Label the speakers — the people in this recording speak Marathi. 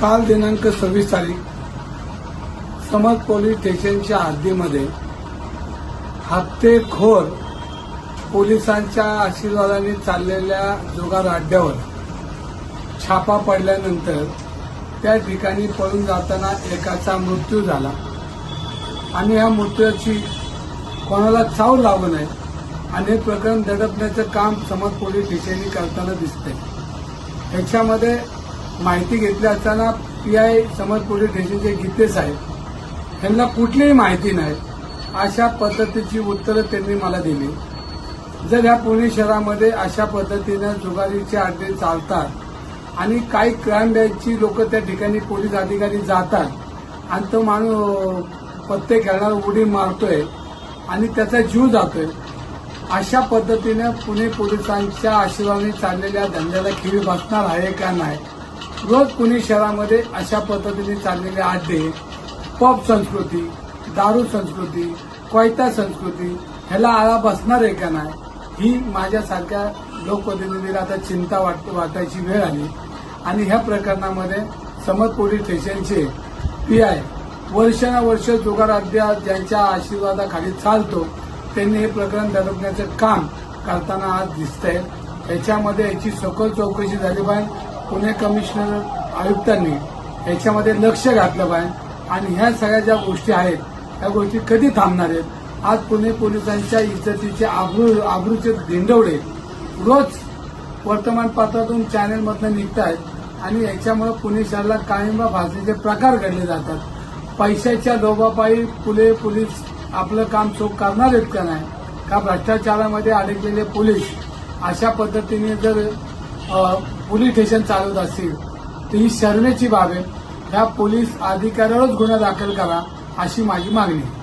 Speaker 1: काल दिनांक सव्वीस तारीख समज पोलीस स्टेशनच्या हद्दीमध्ये हप्तेखोर पोलिसांच्या आशीर्वादाने चाललेल्या जोगार अड्ड्यावर छापा पडल्यानंतर त्या ठिकाणी पळून जाताना एकाचा मृत्यू झाला. आणि या मृत्यूची कोणाला चाव लागू नये आणि हे प्रकरण दडपण्याचं काम समज पोलीस स्टेशननी करताना दिसतंय. याच्यामध्ये माहिती घेतली असताना पी आय समज पोलीस स्टेशनचे गीते साहेब त्यांना कुठलीही माहिती नाही. अशा पद्धतीची उत्तरं त्यांनी मला दिली. जर ह्या पुणे शहरामध्ये अशा पद्धतीनं जुगारीचे अड्डे चालतात आणि काही क्राईम बॅचची लोक त्या ठिकाणी पोलीस अधिकारी जातात आणि तो माणूस पत्ते खेळणार उडी मारतोय आणि त्याचा जीव जातोय अशा पद्धतीनं पुणे पोलिसांच्या आशीर्वादाने चाललेल्या धंद्याला खिळी बसणार आहे का नाही? रोज पुणे शहरामध्ये अशा पद्धतीने चाललेले आड्डे पॉप संस्कृती दारू संस्कृती कोयता संस्कृती ह्याला आळा बसणार आहे का नाही ही माझ्यासारख्या लोकप्रतिनिधीला आता चिंता वाट वाटायची वेळ आली. आणि ह्या प्रकरणामध्ये समज पोलीस स्टेशनचे पी आय वर्षानुवर्ष जुगार अद्या ज्यांच्या आशीर्वादाखाली चालतो त्यांनी हे प्रकरण दडपण्याचं काम करताना आज दिसतंय. याच्यामध्ये याची सखोल चौकशी झाली पाहिजे. पुणे कमिशनर आयुक्तांनी याच्यामध्ये लक्ष घातलं पाहिजे. आणि ह्या सगळ्या ज्या गोष्टी आहेत त्या गोष्टी कधी थांबणार आहेत? आज पुणे पोलिसांच्या इज्जतीचे आब्रू आब्रूचे धिंडवडे रोज वर्तमानपत्रातून चॅनेलमधनं निघत आहेत आणि याच्यामुळे पुणे शहराला काळिंबा भाजण्याचे प्रकार घडले जातात. पैशाच्या लोभापायी पुणे पोलीस आपलं काम चोख करणार आहेत का नाही? का भ्रष्टाचारामध्ये अडकलेले पोलीस अशा पद्धतीने जर पोलीस स्टेशन चालवत असतील तर ही शर्मेची बाब आहे. ह्या पोलीस अधिकाऱ्यावरच गुन्हा दाखल करा अशी माझी मागणी आहे.